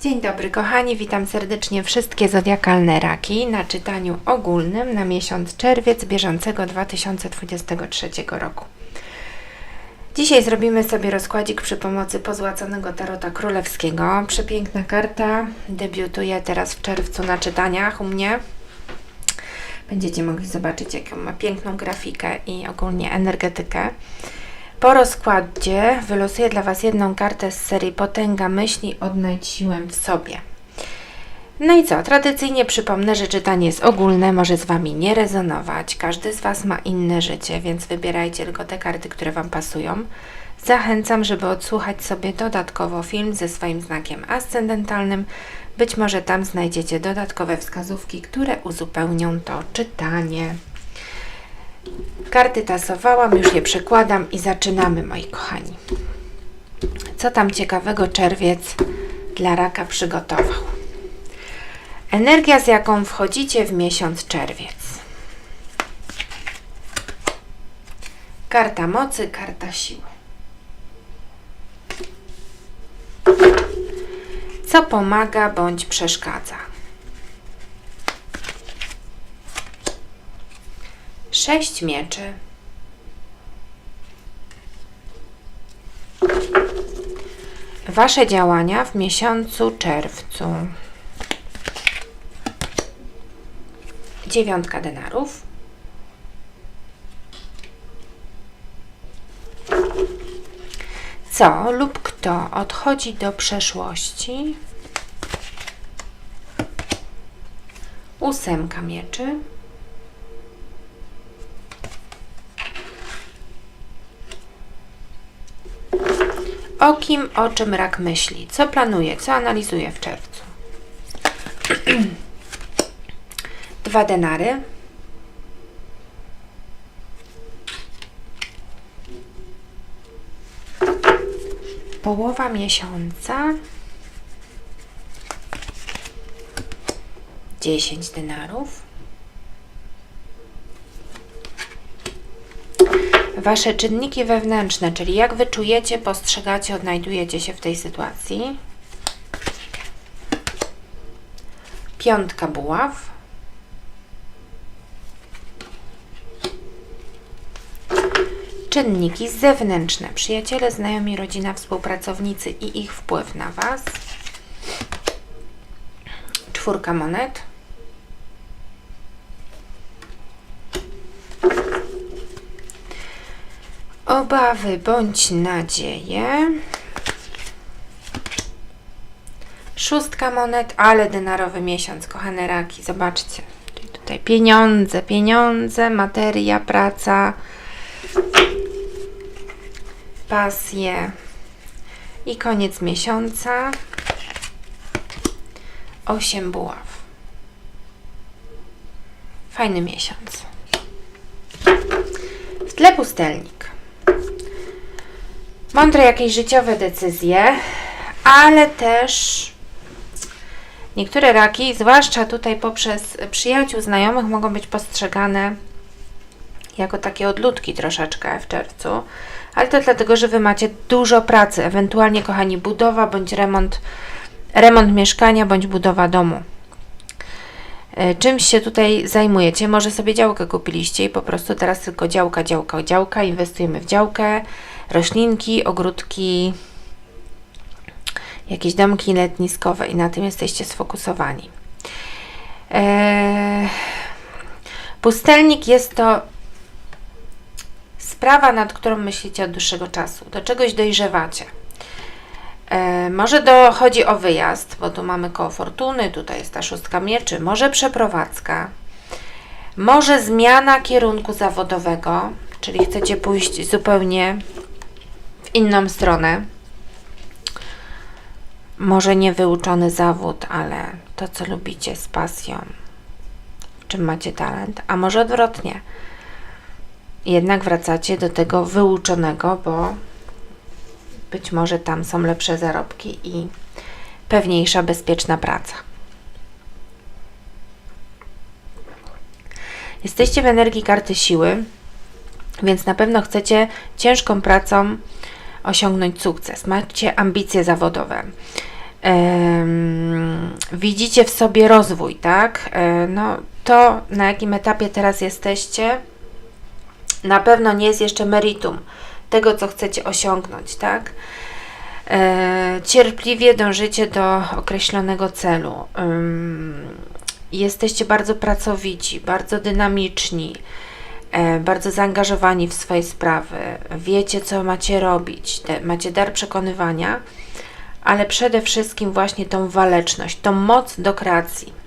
Dzień dobry kochani, witam serdecznie wszystkie zodiakalne raki na czytaniu ogólnym na miesiąc czerwiec bieżącego 2023 roku. Dzisiaj zrobimy sobie rozkładzik przy pomocy pozłaconego tarota królewskiego. Przepiękna karta, debiutuje teraz w czerwcu na czytaniach u mnie. Będziecie mogli zobaczyć, jaką ma piękną grafikę i ogólnie energetykę. Po rozkładzie wylosuję dla Was jedną kartę z serii Potęga myśli, odnajdź siłę w sobie. No i co? Tradycyjnie przypomnę, że czytanie jest ogólne, może z Wami nie rezonować. Każdy z Was ma inne życie, więc wybierajcie tylko te karty, które Wam pasują. Zachęcam, żeby odsłuchać sobie dodatkowo film ze swoim znakiem ascendentalnym. Być może tam znajdziecie dodatkowe wskazówki, które uzupełnią to czytanie. Karty tasowałam, już je przekładam i zaczynamy, moi kochani. Co tam ciekawego czerwiec dla raka przygotował? Energia, z jaką wchodzicie w miesiąc czerwiec. Karta mocy, karta siły. Co pomaga bądź przeszkadza? Sześć mieczy. Wasze działania w miesiącu czerwcu. Dziewiątka denarów. Co lub kto odchodzi do przeszłości? Ósemka mieczy. O kim, o czym rak myśli? Co planuje, co analizuje w czerwcu? Dwa denary. Połowa miesiąca. 10 denarów. Wasze czynniki wewnętrzne, czyli jak wy czujecie, postrzegacie, odnajdujecie się w tej sytuacji. Piątka buław. Czynniki zewnętrzne, przyjaciele, znajomi, rodzina, współpracownicy i ich wpływ na Was. Czwórka monet. Obawy bądź nadzieje. Szóstka monet, ale denarowy miesiąc, kochane raki. Zobaczcie. Tutaj pieniądze, pieniądze, materia, praca, pasje. I koniec miesiąca. Osiem buław. Fajny miesiąc. W tle pustelnik. Mądre jakieś życiowe decyzje, ale też niektóre raki, zwłaszcza tutaj poprzez przyjaciół, znajomych, mogą być postrzegane jako takie odludki troszeczkę w czerwcu, ale to dlatego, że Wy macie dużo pracy, ewentualnie, kochani, budowa bądź remont, remont mieszkania bądź budowa domu. E, Czymś się tutaj zajmujecie? Może sobie działkę kupiliście i po prostu teraz tylko działka, działka, działka, inwestujemy w działkę, roślinki, ogródki, jakieś domki letniskowe i na tym jesteście sfokusowani. Eee, pustelnik jest to sprawa, nad którą myślicie od dłuższego czasu. Do czegoś dojrzewacie. E, może dochodzi o wyjazd, bo tu mamy koło fortuny, tutaj jest ta szóstka mieczy, może przeprowadzka, może zmiana kierunku zawodowego, czyli chcecie pójść zupełnie w inną stronę. Może niewyuczony zawód, ale to, co lubicie z pasją, w czym macie talent, a może odwrotnie. Jednak wracacie do tego wyuczonego, bo być może tam są lepsze zarobki i pewniejsza, bezpieczna praca. Jesteście w energii karty siły, więc na pewno chcecie ciężką pracą osiągnąć sukces. Macie ambicje zawodowe. widzicie w sobie rozwój, tak? E, no to na jakim etapie teraz jesteście, na pewno nie jest jeszcze meritum tego, co chcecie osiągnąć, tak? E, cierpliwie dążycie do określonego celu. Ym, jesteście bardzo pracowici, bardzo dynamiczni, e, bardzo zaangażowani w swoje sprawy. Wiecie, co macie robić, te, macie dar przekonywania, ale przede wszystkim właśnie tą waleczność, tą moc do kreacji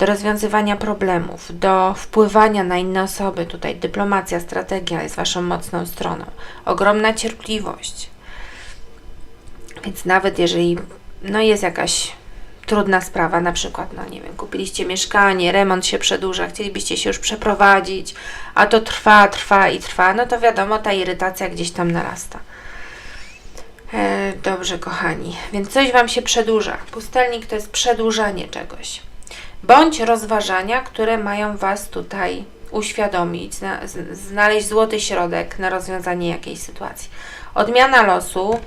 do rozwiązywania problemów, do wpływania na inne osoby. Tutaj dyplomacja, strategia jest Waszą mocną stroną. Ogromna cierpliwość. Więc nawet jeżeli no jest jakaś trudna sprawa, na przykład, no nie wiem, kupiliście mieszkanie, remont się przedłuża, chcielibyście się już przeprowadzić, a to trwa, trwa i trwa, no to wiadomo, ta irytacja gdzieś tam narasta. E, dobrze, kochani, więc coś Wam się przedłuża. Pustelnik to jest przedłużanie czegoś bądź rozważania, które mają Was tutaj uświadomić, zna, znaleźć złoty środek na rozwiązanie jakiejś sytuacji. Odmiana losu,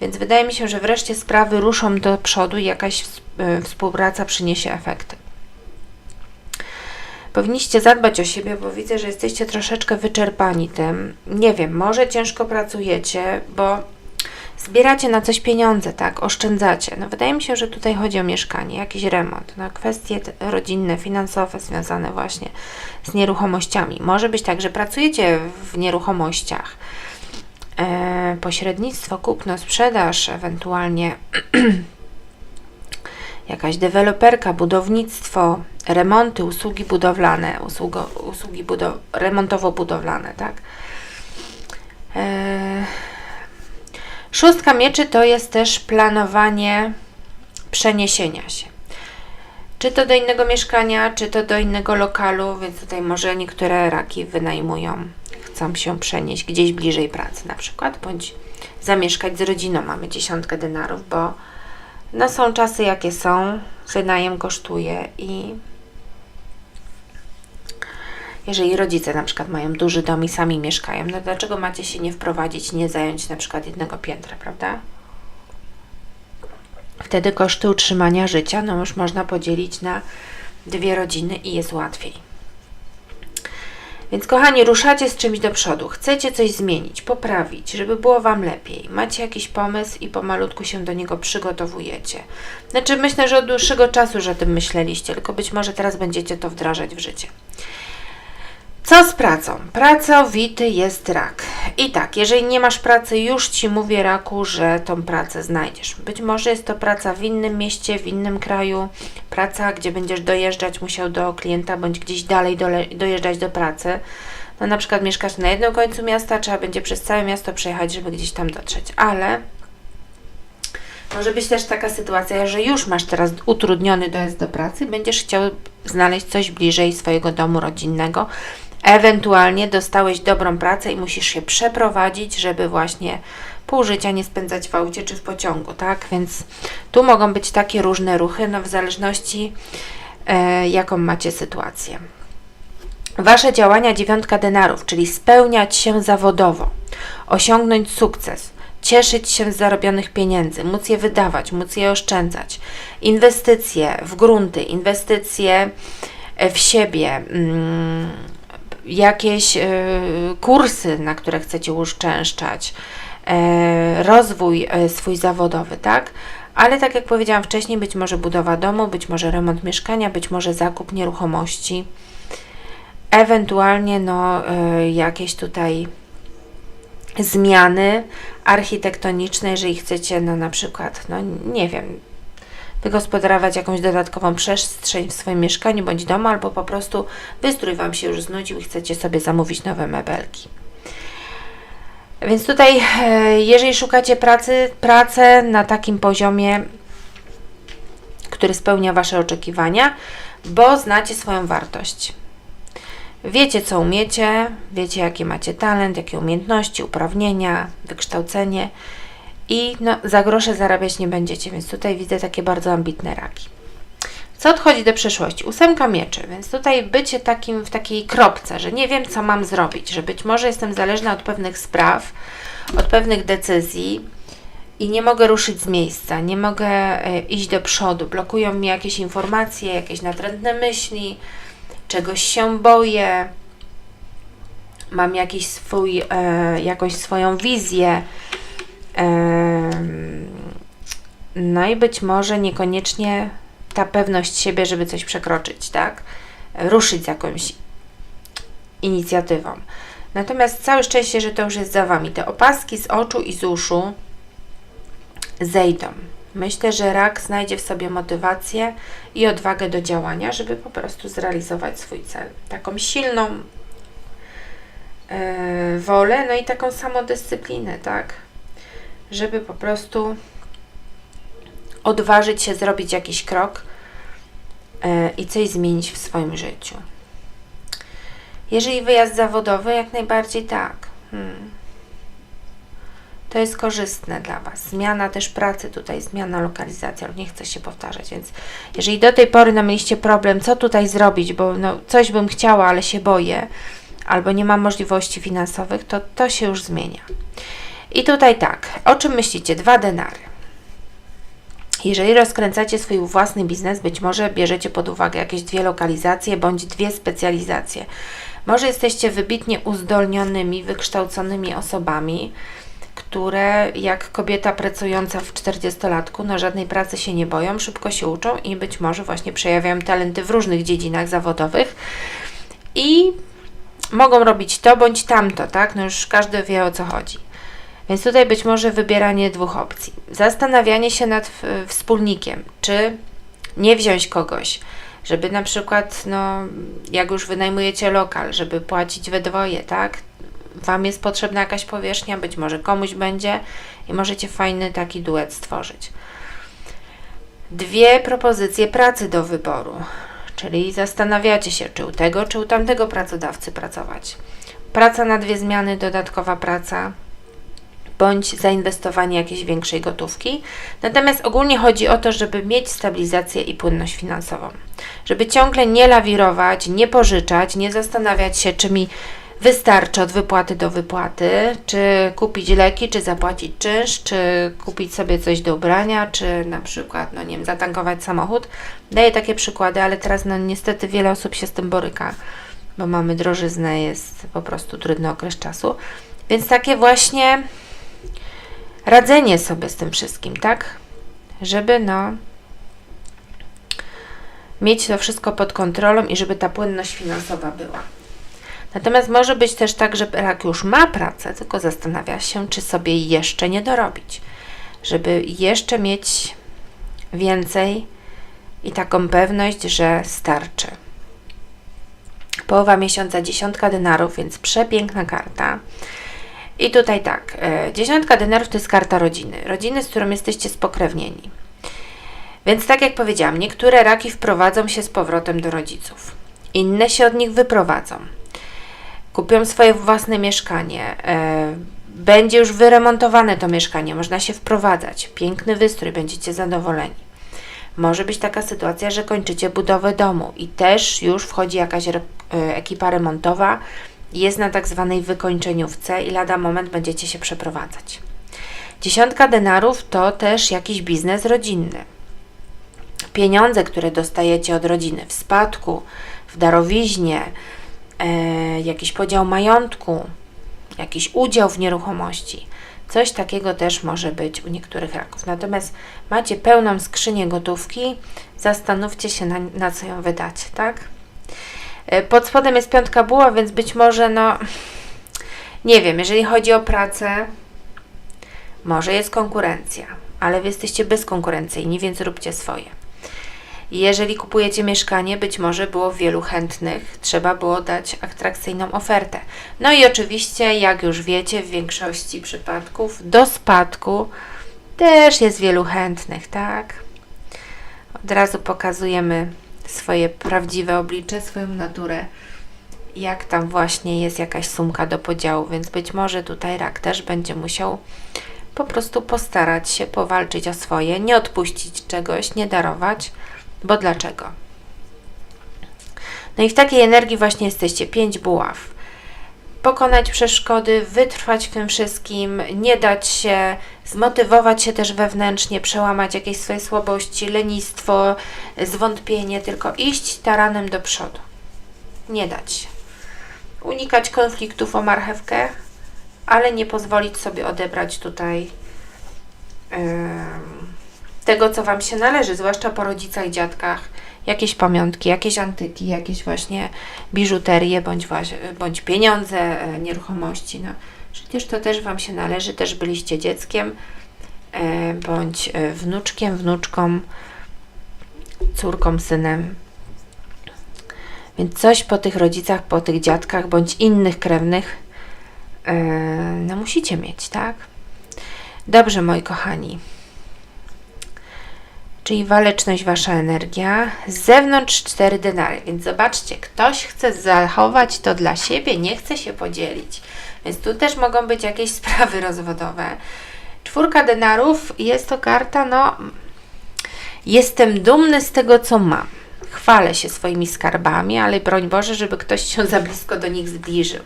więc wydaje mi się, że wreszcie sprawy ruszą do przodu i jakaś e, współpraca przyniesie efekty. Powinniście zadbać o siebie, bo widzę, że jesteście troszeczkę wyczerpani tym. Nie wiem, może ciężko pracujecie, bo zbieracie na coś pieniądze, tak, oszczędzacie. No wydaje mi się, że tutaj chodzi o mieszkanie, jakiś remont, no kwestie rodzinne, finansowe związane właśnie z nieruchomościami. Może być tak, że pracujecie w nieruchomościach. E, pośrednictwo, kupno, sprzedaż, ewentualnie jakaś deweloperka, budownictwo, remonty, usługi budowlane, usługo, usługi budow remontowo-budowlane, tak? E, Szóstka mieczy to jest też planowanie przeniesienia się. Czy to do innego mieszkania, czy to do innego lokalu, więc tutaj może niektóre raki wynajmują, chcą się przenieść gdzieś bliżej pracy na przykład, bądź zamieszkać z rodziną. Mamy dziesiątkę denarów, bo no są czasy jakie są, wynajem kosztuje i jeżeli rodzice na przykład mają duży dom i sami mieszkają, no dlaczego macie się nie wprowadzić, nie zająć na przykład jednego piętra, prawda? Wtedy koszty utrzymania życia, no już można podzielić na dwie rodziny i jest łatwiej. Więc kochani, ruszacie z czymś do przodu, chcecie coś zmienić, poprawić, żeby było Wam lepiej. Macie jakiś pomysł i pomalutku się do niego przygotowujecie. Znaczy myślę, że od dłuższego czasu, że o tym myśleliście, tylko być może teraz będziecie to wdrażać w życie. Co z pracą? Pracowity jest rak. I tak, jeżeli nie masz pracy, już Ci mówię raku, że tą pracę znajdziesz. Być może jest to praca w innym mieście, w innym kraju, praca, gdzie będziesz dojeżdżać musiał do klienta, bądź gdzieś dalej dojeżdżać do pracy. No na przykład mieszkasz na jednym końcu miasta, trzeba będzie przez całe miasto przejechać, żeby gdzieś tam dotrzeć. Ale może być też taka sytuacja, że już masz teraz utrudniony dojazd do pracy, będziesz chciał znaleźć coś bliżej swojego domu rodzinnego, Ewentualnie dostałeś dobrą pracę i musisz się przeprowadzić, żeby właśnie pół życia nie spędzać w aucie czy w pociągu, tak? Więc tu mogą być takie różne ruchy, no w zależności e, jaką macie sytuację. Wasze działania dziewiątka denarów, czyli spełniać się zawodowo, osiągnąć sukces, cieszyć się z zarobionych pieniędzy, móc je wydawać, móc je oszczędzać, inwestycje w grunty, inwestycje w siebie, mm, jakieś e, kursy, na które chcecie uszczęszczać, e, rozwój e, swój zawodowy, tak? Ale tak jak powiedziałam wcześniej, być może budowa domu, być może remont mieszkania, być może zakup nieruchomości, ewentualnie no, jakieś tutaj zmiany architektoniczne, jeżeli chcecie, no na przykład, no nie wiem, wygospodarować jakąś dodatkową przestrzeń w swoim mieszkaniu bądź domu, albo po prostu wystrój Wam się już znudził i chcecie sobie zamówić nowe mebelki. Więc tutaj, e, jeżeli szukacie pracy, pracę na takim poziomie, który spełnia Wasze oczekiwania, bo znacie swoją wartość. Wiecie, co umiecie, wiecie, jaki macie talent, jakie umiejętności, uprawnienia, wykształcenie i no, za grosze zarabiać nie będziecie, więc tutaj widzę takie bardzo ambitne raki. Co odchodzi do przeszłości? Ósemka mieczy, więc tutaj bycie takim w takiej kropce, że nie wiem, co mam zrobić, że być może jestem zależna od pewnych spraw, od pewnych decyzji i nie mogę ruszyć z miejsca, nie mogę e, iść do przodu, blokują mi jakieś informacje, jakieś natrętne myśli, czegoś się boję, mam jakiś swój, e, jakąś swoją wizję. No i być może niekoniecznie ta pewność siebie, żeby coś przekroczyć, tak? Ruszyć z jakąś inicjatywą. Natomiast całe szczęście, że to już jest za Wami. Te opaski z oczu i z uszu zejdą. Myślę, że rak znajdzie w sobie motywację i odwagę do działania, żeby po prostu zrealizować swój cel. Taką silną e, wolę, no i taką samodyscyplinę, tak? Żeby po prostu odważyć się zrobić jakiś krok e, i coś zmienić w swoim życiu. Jeżeli wyjazd zawodowy, jak najbardziej tak. Hmm. To jest korzystne dla Was. Zmiana też pracy tutaj, zmiana lokalizacji, ale nie chcę się powtarzać, więc jeżeli do tej pory no, mieliście problem, co tutaj zrobić, bo no, coś bym chciała, ale się boję, albo nie mam możliwości finansowych, to to się już zmienia. I tutaj tak, o czym myślicie? Dwa denary. Jeżeli rozkręcacie swój własny biznes, być może bierzecie pod uwagę jakieś dwie lokalizacje bądź dwie specjalizacje. Może jesteście wybitnie uzdolnionymi, wykształconymi osobami, które jak kobieta pracująca w 40-latku na żadnej pracy się nie boją, szybko się uczą i być może właśnie przejawiają talenty w różnych dziedzinach zawodowych i mogą robić to bądź tamto, tak? No już każdy wie o co chodzi. Więc tutaj być może wybieranie dwóch opcji. Zastanawianie się nad wspólnikiem, czy nie wziąć kogoś, żeby na przykład, no, jak już wynajmujecie lokal, żeby płacić we dwoje, tak? Wam jest potrzebna jakaś powierzchnia, być może komuś będzie i możecie fajny taki duet stworzyć. Dwie propozycje pracy do wyboru, czyli zastanawiacie się, czy u tego, czy u tamtego pracodawcy pracować. Praca na dwie zmiany, dodatkowa praca, bądź zainwestowanie jakiejś większej gotówki. Natomiast ogólnie chodzi o to, żeby mieć stabilizację i płynność finansową. Żeby ciągle nie lawirować, nie pożyczać, nie zastanawiać się, czy mi wystarczy od wypłaty do wypłaty, czy kupić leki, czy zapłacić czynsz, czy kupić sobie coś do ubrania, czy na przykład, no nie wiem, zatankować samochód. Daję takie przykłady, ale teraz no niestety wiele osób się z tym boryka, bo mamy drożyznę, jest po prostu trudny okres czasu. Więc takie właśnie radzenie sobie z tym wszystkim, tak? Żeby no mieć to wszystko pod kontrolą i żeby ta płynność finansowa była. Natomiast może być też tak, że jak już ma pracę, tylko zastanawia się, czy sobie jeszcze nie dorobić, żeby jeszcze mieć więcej i taką pewność, że starczy. Połowa miesiąca dziesiątka denarów, więc przepiękna karta. I tutaj tak, e, dziesiątka denarów to jest karta rodziny. Rodziny, z którą jesteście spokrewnieni. Więc tak jak powiedziałam, niektóre raki wprowadzą się z powrotem do rodziców. Inne się od nich wyprowadzą. Kupią swoje własne mieszkanie. E, będzie już wyremontowane to mieszkanie, można się wprowadzać. Piękny wystrój, będziecie zadowoleni. Może być taka sytuacja, że kończycie budowę domu i też już wchodzi jakaś e, ekipa remontowa, jest na tak zwanej wykończeniówce i lada moment będziecie się przeprowadzać. Dziesiątka denarów to też jakiś biznes rodzinny. Pieniądze, które dostajecie od rodziny w spadku, w darowiźnie, e, jakiś podział majątku, jakiś udział w nieruchomości. Coś takiego też może być u niektórych raków. Natomiast macie pełną skrzynię gotówki, zastanówcie się na, na co ją wydać, tak? E, Pod spodem jest piątka buła, więc być może, no, nie wiem, jeżeli chodzi o pracę, może jest konkurencja, ale wy jesteście bezkonkurencyjni, więc róbcie swoje. Jeżeli kupujecie mieszkanie, być może było wielu chętnych, trzeba było dać atrakcyjną ofertę. No i oczywiście, jak już wiecie, w większości przypadków do spadku też jest wielu chętnych, tak? Od razu pokazujemy swoje prawdziwe oblicze, swoją naturę, jak tam właśnie jest jakaś sumka do podziału, więc być może tutaj rak też będzie musiał po prostu postarać się powalczyć o swoje, nie odpuścić czegoś, nie darować, bo dlaczego? No i w takiej energii właśnie jesteście. Pięć buław. Pokonać przeszkody, wytrwać w tym wszystkim, nie dać się, zmotywować się też wewnętrznie, przełamać jakieś swoje słabości, lenistwo, zwątpienie, tylko iść taranem do przodu. Nie dać się. Unikać konfliktów o marchewkę, ale nie pozwolić sobie odebrać tutaj em, tego, co Wam się należy, zwłaszcza po rodzicach, dziadkach, jakieś pamiątki, jakieś antyki, jakieś właśnie biżuterię, bądź, bądź pieniądze, e, nieruchomości. No, przecież to też Wam się należy, też byliście dzieckiem, e, bądź e, wnuczkiem, wnuczką, córką, synem. Więc coś po tych rodzicach, po tych dziadkach, bądź innych krewnych, e, no musicie mieć, tak? Dobrze, moi kochani. Czyli waleczność, wasza energia. Z zewnątrz cztery denary. Więc zobaczcie, ktoś chce zachować to dla siebie, nie chce się podzielić. Więc tu też mogą być jakieś sprawy rozwodowe. Czwórka denarów jest to karta, no. Jestem dumny z tego, co mam. Chwalę się swoimi skarbami, ale broń Boże, żeby ktoś się za blisko do nich zbliżył.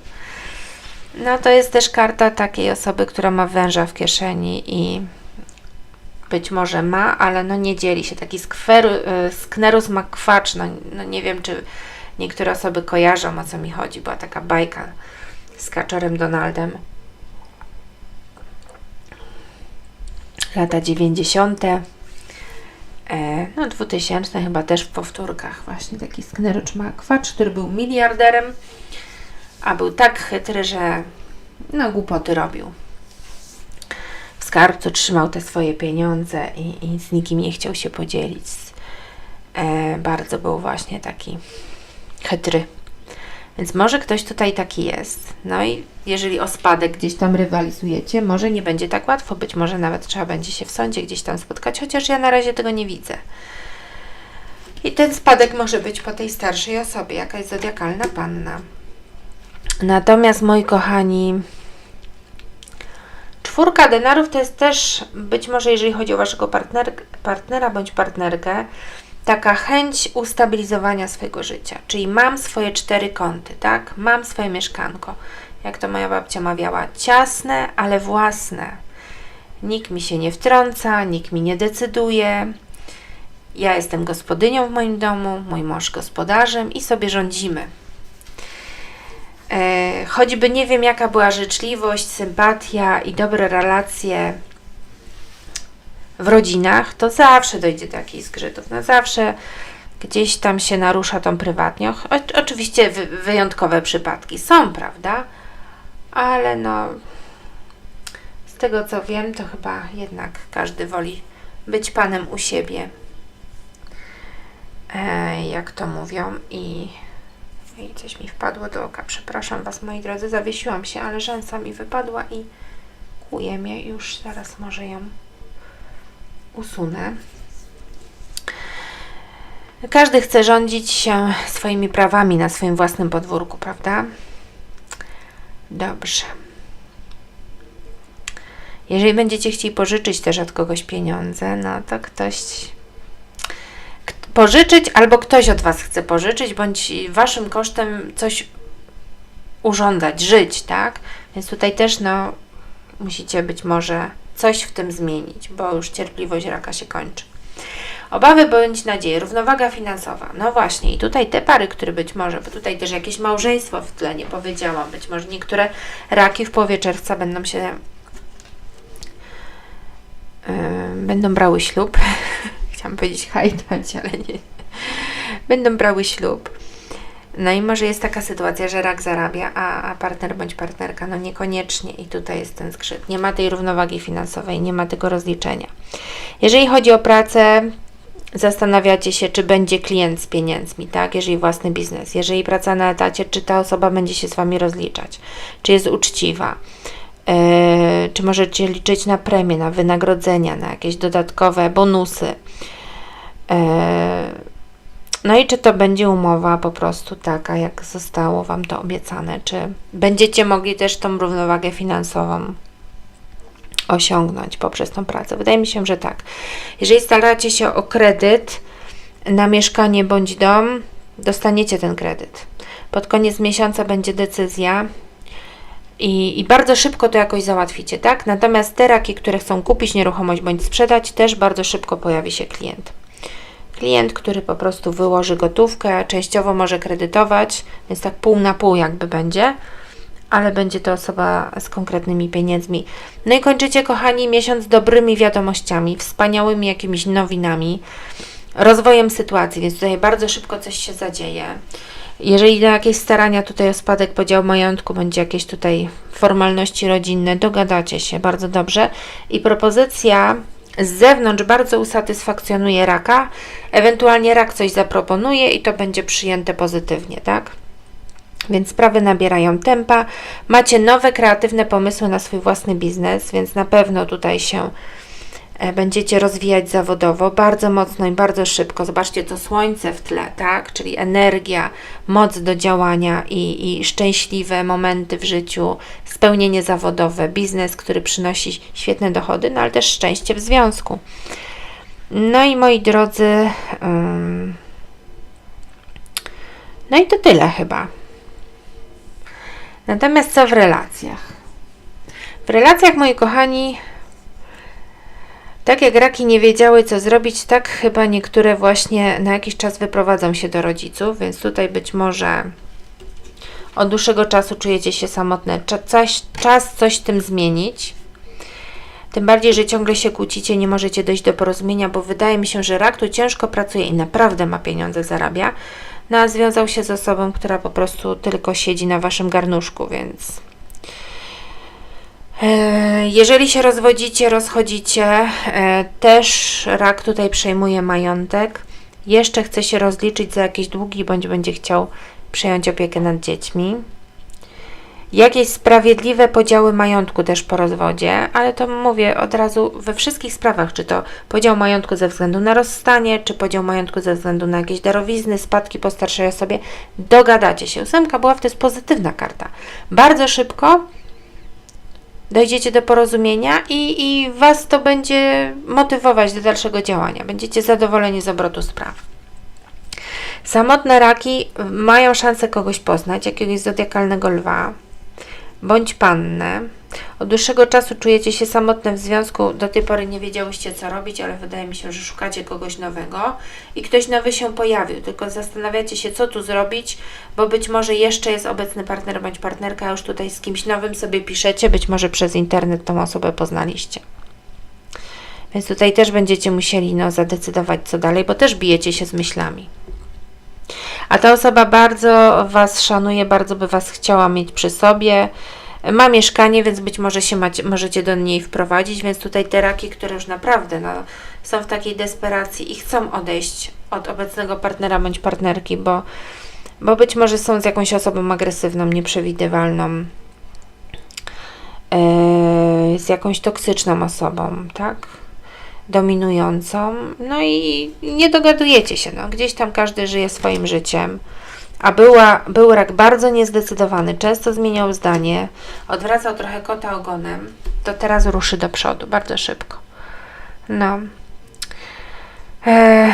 No to jest też karta takiej osoby, która ma węża w kieszeni i być może ma, ale no nie dzieli się. Taki skwer, y, sknerus ma kwacz, no, no nie wiem, czy niektóre osoby kojarzą, o co mi chodzi. Była taka bajka z Kaczorem Donaldem. Lata 90. E, no 2000 chyba też w powtórkach właśnie taki sknerucz ma kwacz, który był miliarderem, a był tak chytry, że no głupoty robił skarbcu trzymał te swoje pieniądze i, i z nikim nie chciał się podzielić. E, bardzo był właśnie taki chytry. Więc może ktoś tutaj taki jest. No i jeżeli o spadek gdzieś tam rywalizujecie, może nie będzie tak łatwo. Być może nawet trzeba będzie się w sądzie gdzieś tam spotkać, chociaż ja na razie tego nie widzę. I ten spadek może być po tej starszej osobie, jakaś zodiakalna panna. Natomiast moi kochani, Czwórka denarów to jest też, być może jeżeli chodzi o Waszego partner, partnera bądź partnerkę, taka chęć ustabilizowania swojego życia. Czyli mam swoje cztery kąty, tak? Mam swoje mieszkanko. Jak to moja babcia mawiała, ciasne, ale własne. Nikt mi się nie wtrąca, nikt mi nie decyduje. Ja jestem gospodynią w moim domu, mój mąż gospodarzem i sobie rządzimy. E, choćby nie wiem, jaka była życzliwość, sympatia i dobre relacje w rodzinach, to zawsze dojdzie do jakichś zgrzytów. No zawsze gdzieś tam się narusza tą prywatność. Oczywiście wy, wyjątkowe przypadki są, prawda? Ale no, z tego co wiem, to chyba jednak każdy woli być panem u siebie. E, jak to mówią i i coś mi wpadło do oka. Przepraszam Was, moi drodzy, zawiesiłam się, ale rzęsa mi wypadła i kłuje mnie. Już zaraz może ją usunę. Każdy chce rządzić się swoimi prawami na swoim własnym podwórku, prawda? Dobrze. Jeżeli będziecie chcieli pożyczyć też od kogoś pieniądze, no to ktoś pożyczyć, albo ktoś od Was chce pożyczyć, bądź Waszym kosztem coś urządzać, żyć, tak? Więc tutaj też, no, musicie być może coś w tym zmienić, bo już cierpliwość raka się kończy. Obawy bądź nadzieje, równowaga finansowa. No właśnie, i tutaj te pary, które być może, bo tutaj też jakieś małżeństwo w tle, nie powiedziałam, być może niektóre raki w połowie czerwca będą się yy, będą brały ślub. chciałam powiedzieć hajdać, ale nie. Będą brały ślub. No i może jest taka sytuacja, że rak zarabia, a, a partner bądź partnerka no niekoniecznie i tutaj jest ten skrzyp. Nie ma tej równowagi finansowej, nie ma tego rozliczenia. Jeżeli chodzi o pracę, zastanawiacie się, czy będzie klient z pieniędzmi, tak? Jeżeli własny biznes, jeżeli praca na etacie, czy ta osoba będzie się z Wami rozliczać, czy jest uczciwa, czy możecie liczyć na premię, na wynagrodzenia, na jakieś dodatkowe bonusy. E, no i czy to będzie umowa po prostu taka, jak zostało Wam to obiecane? Czy będziecie mogli też tą równowagę finansową osiągnąć poprzez tą pracę? Wydaje mi się, że tak. Jeżeli staracie się o kredyt na mieszkanie bądź dom, dostaniecie ten kredyt. Pod koniec miesiąca będzie decyzja i, i bardzo szybko to jakoś załatwicie, tak? Natomiast te raki, które chcą kupić nieruchomość bądź sprzedać, też bardzo szybko pojawi się klient. Klient, który po prostu wyłoży gotówkę, częściowo może kredytować, więc tak pół na pół jakby będzie, ale będzie to osoba z konkretnymi pieniędzmi. No i kończycie, kochani, miesiąc dobrymi wiadomościami, wspaniałymi jakimiś nowinami, rozwojem sytuacji, więc tutaj bardzo szybko coś się zadzieje. Jeżeli na jakieś starania tutaj o spadek podział majątku, będzie jakieś tutaj formalności rodzinne, dogadacie się bardzo dobrze i propozycja z zewnątrz bardzo usatysfakcjonuje raka, ewentualnie rak coś zaproponuje i to będzie przyjęte pozytywnie, tak? Więc sprawy nabierają tempa. Macie nowe, kreatywne pomysły na swój własny biznes, więc na pewno tutaj się będziecie rozwijać zawodowo bardzo mocno i bardzo szybko. Zobaczcie to słońce w tle, tak? Czyli energia, moc do działania i, i szczęśliwe momenty w życiu, spełnienie zawodowe, biznes, który przynosi świetne dochody, no ale też szczęście w związku. No i moi drodzy, ym, no i to tyle chyba. Natomiast co w relacjach? W relacjach, moi kochani, tak jak raki nie wiedziały, co zrobić, tak chyba niektóre właśnie na jakiś czas wyprowadzą się do rodziców, więc tutaj być może od dłuższego czasu czujecie się samotne. Czas, czas coś tym zmienić. Tym bardziej, że ciągle się kłócicie, nie możecie dojść do porozumienia, bo wydaje mi się, że rak tu ciężko pracuje i naprawdę ma pieniądze, zarabia. No a związał się z osobą, która po prostu tylko siedzi na waszym garnuszku, więc. E, jeżeli się rozwodzicie, rozchodzicie, e, też rak tutaj przejmuje majątek. Jeszcze chce się rozliczyć za jakieś długi, bądź będzie chciał przejąć opiekę nad dziećmi jakieś sprawiedliwe podziały majątku też po rozwodzie, ale to mówię od razu we wszystkich sprawach, czy to podział majątku ze względu na rozstanie, czy podział majątku ze względu na jakieś darowizny, spadki po starszej osobie, dogadacie się. Ósemka była jest pozytywna karta. Bardzo szybko dojdziecie do porozumienia i, i Was to będzie motywować do dalszego działania. Będziecie zadowoleni z obrotu spraw. Samotne raki mają szansę kogoś poznać, jakiegoś zodiakalnego lwa, bądź pannę. Od dłuższego czasu czujecie się samotne w związku, do tej pory nie wiedziałyście co robić, ale wydaje mi się, że szukacie kogoś nowego i ktoś nowy się pojawił, tylko zastanawiacie się co tu zrobić, bo być może jeszcze jest obecny partner bądź partnerka, już tutaj z kimś nowym sobie piszecie, być może przez internet tą osobę poznaliście. Więc tutaj też będziecie musieli no, zadecydować co dalej, bo też bijecie się z myślami. A ta osoba bardzo Was szanuje, bardzo by Was chciała mieć przy sobie. Ma mieszkanie, więc być może się macie, możecie do niej wprowadzić, więc tutaj te raki, które już naprawdę no, są w takiej desperacji i chcą odejść od obecnego partnera bądź partnerki, bo, bo być może są z jakąś osobą agresywną, nieprzewidywalną, yy, z jakąś toksyczną osobą, tak? dominującą, no i nie dogadujecie się, no. gdzieś tam każdy żyje swoim życiem. A była, był rak bardzo niezdecydowany, często zmieniał zdanie, odwracał trochę kota ogonem, to teraz ruszy do przodu, bardzo szybko. No. Eee,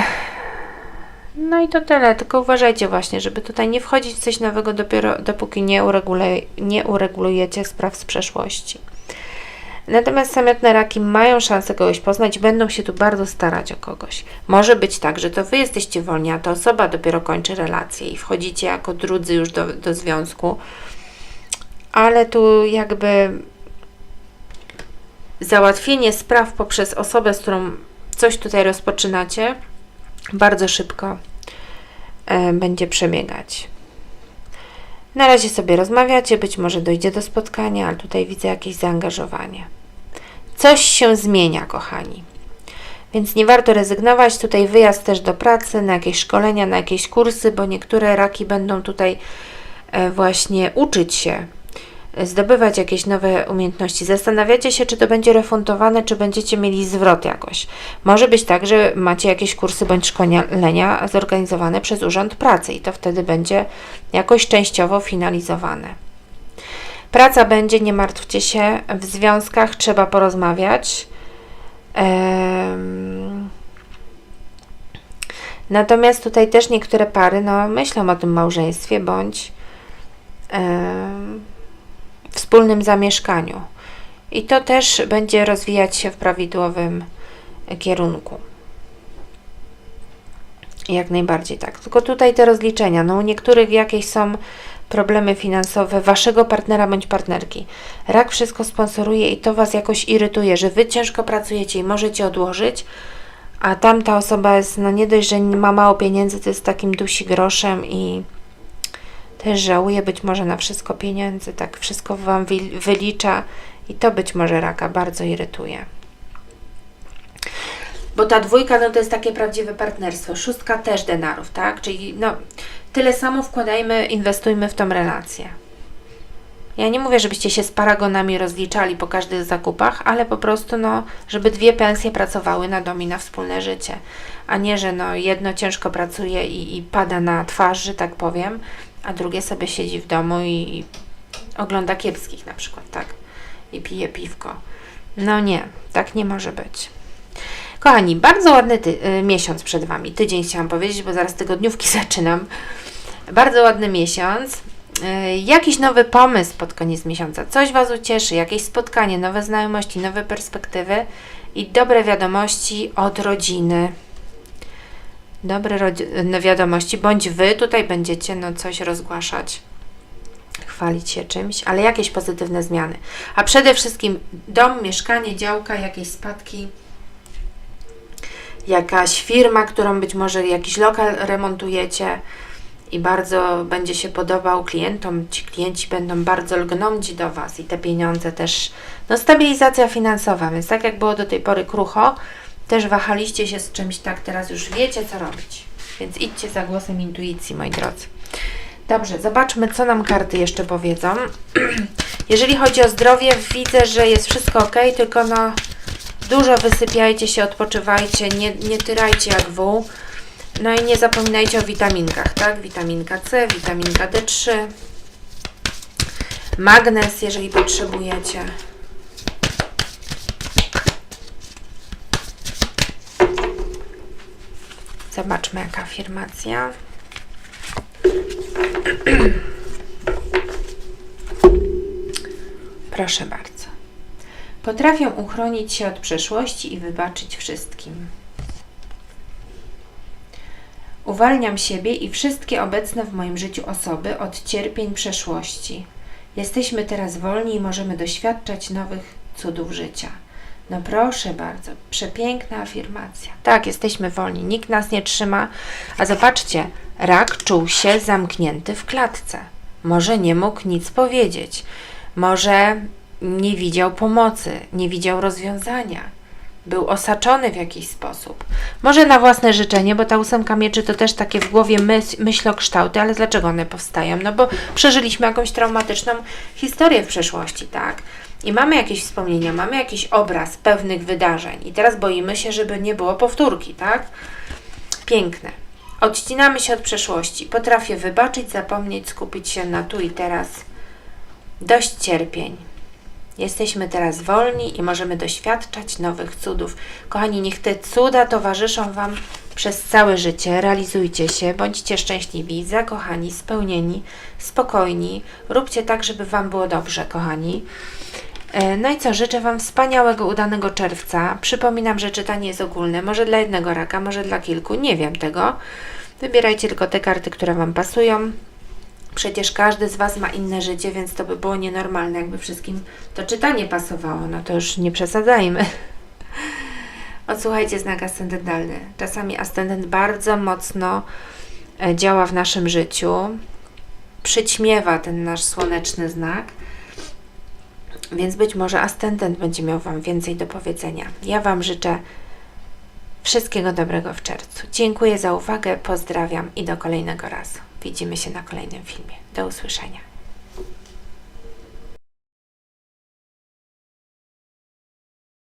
no i to tyle, tylko uważajcie właśnie, żeby tutaj nie wchodzić w coś nowego dopiero dopóki nie, ureguluje, nie uregulujecie spraw z przeszłości. Natomiast samotne raki mają szansę kogoś poznać, będą się tu bardzo starać o kogoś. Może być tak, że to Wy jesteście wolni, a ta osoba dopiero kończy relację i wchodzicie jako drudzy już do, do związku, ale tu jakby załatwienie spraw poprzez osobę, z którą coś tutaj rozpoczynacie, bardzo szybko e, będzie przebiegać. Na razie sobie rozmawiacie, być może dojdzie do spotkania, ale tutaj widzę jakieś zaangażowanie. Coś się zmienia, kochani. Więc nie warto rezygnować. Tutaj wyjazd też do pracy, na jakieś szkolenia, na jakieś kursy, bo niektóre raki będą tutaj e, właśnie uczyć się, zdobywać jakieś nowe umiejętności. Zastanawiacie się, czy to będzie refundowane, czy będziecie mieli zwrot jakoś. Może być tak, że macie jakieś kursy bądź szkolenia zorganizowane przez Urząd Pracy i to wtedy będzie jakoś częściowo finalizowane. Praca będzie, nie martwcie się, w związkach trzeba porozmawiać. Natomiast tutaj też niektóre pary no, myślą o tym małżeństwie bądź wspólnym zamieszkaniu. I to też będzie rozwijać się w prawidłowym kierunku. Jak najbardziej tak. Tylko tutaj te rozliczenia. No u niektórych jakieś są problemy finansowe waszego partnera bądź partnerki. Rak wszystko sponsoruje i to was jakoś irytuje, że wy ciężko pracujecie i możecie odłożyć, a tamta osoba jest, no nie dość, że ma mało pieniędzy, to jest takim dusi groszem i też żałuje być może na wszystko pieniędzy, tak wszystko wam wylicza i to być może raka bardzo irytuje. Bo ta dwójka, no to jest takie prawdziwe partnerstwo. Szóstka też denarów, tak? Czyli no, tyle samo wkładajmy, inwestujmy w tą relację. Ja nie mówię, żebyście się z paragonami rozliczali po każdych zakupach, ale po prostu, no, żeby dwie pensje pracowały na dom i na wspólne życie, a nie, że no, jedno ciężko pracuje i, i pada na twarz, że tak powiem, a drugie sobie siedzi w domu i, ogląda kiepskich na przykład, tak? I pije piwko. No nie, tak nie może być. Kochani, bardzo ładny y, miesiąc przed Wami. Tydzień chciałam powiedzieć, bo zaraz tygodniówki zaczynam. Bardzo ładny miesiąc. Y, Jakiś nowy pomysł pod koniec miesiąca. Coś Was ucieszy, jakieś spotkanie, nowe znajomości, nowe perspektywy i dobre wiadomości od rodziny. Dobre wiadomości, bądź Wy tutaj będziecie no, coś rozgłaszać chwalić się czymś, ale jakieś pozytywne zmiany. A przede wszystkim dom, mieszkanie, działka, jakieś spadki, jakaś firma, którą być może jakiś lokal remontujecie i bardzo będzie się podobał klientom. Ci klienci będą bardzo lgnąć do Was i te pieniądze też, no stabilizacja finansowa, więc tak jak było do tej pory krucho, też wahaliście się z czymś, tak teraz już wiecie co robić. Więc idźcie za głosem intuicji, moi drodzy. Dobrze, zobaczmy, co nam karty jeszcze powiedzą. Jeżeli chodzi o zdrowie, widzę, że jest wszystko ok, tylko no dużo wysypiajcie się, odpoczywajcie, nie, nie tyrajcie jak wół. No i nie zapominajcie o witaminkach, tak? Witaminka C, witaminka D3, magnez, jeżeli potrzebujecie. Zobaczmy, jaka afirmacja. Proszę bardzo. Potrafię uchronić się od przeszłości i wybaczyć wszystkim. Uwalniam siebie i wszystkie obecne w moim życiu osoby od cierpień przeszłości. Jesteśmy teraz wolni i możemy doświadczać nowych cudów życia. No proszę bardzo, przepiękna afirmacja. Tak, jesteśmy wolni, nikt nas nie trzyma. A zobaczcie, rak czuł się zamknięty w klatce. Może nie mógł nic powiedzieć, może nie widział pomocy, nie widział rozwiązania. Był osaczony w jakiś sposób. Może na własne życzenie, bo ta ósemka mieczy to też takie w głowie myśl, myślokształty, ale dlaczego one powstają? No bo przeżyliśmy jakąś traumatyczną historię w przeszłości, tak? I mamy jakieś wspomnienia, mamy jakiś obraz pewnych wydarzeń i teraz boimy się, żeby nie było powtórki, tak? Piękne. Odcinamy się od przeszłości. Potrafię wybaczyć, zapomnieć, skupić się na tu i teraz. Dość cierpień. Jesteśmy teraz wolni i możemy doświadczać nowych cudów. Kochani, niech te cuda towarzyszą Wam przez całe życie. Realizujcie się, bądźcie szczęśliwi, zakochani, spełnieni, spokojni. Róbcie tak, żeby Wam było dobrze, kochani. E, No i co, życzę Wam wspaniałego, udanego czerwca. Przypominam, że czytanie jest ogólne, może dla jednego raka, może dla kilku, nie wiem tego. Wybierajcie tylko te karty, które Wam pasują. Przecież każdy z Was ma inne życie, więc to by było nienormalne, jakby wszystkim to czytanie pasowało. No to już nie przesadzajmy. Odsłuchajcie znak ascendentalny. Czasami ascendent bardzo mocno e, działa w naszym życiu. Przyćmiewa ten nasz słoneczny znak. Więc być może ascendent będzie miał Wam więcej do powiedzenia. Ja Wam życzę wszystkiego dobrego w czerwcu. Dziękuję za uwagę, pozdrawiam i do kolejnego razu. Widzimy się na kolejnym filmie. Do usłyszenia.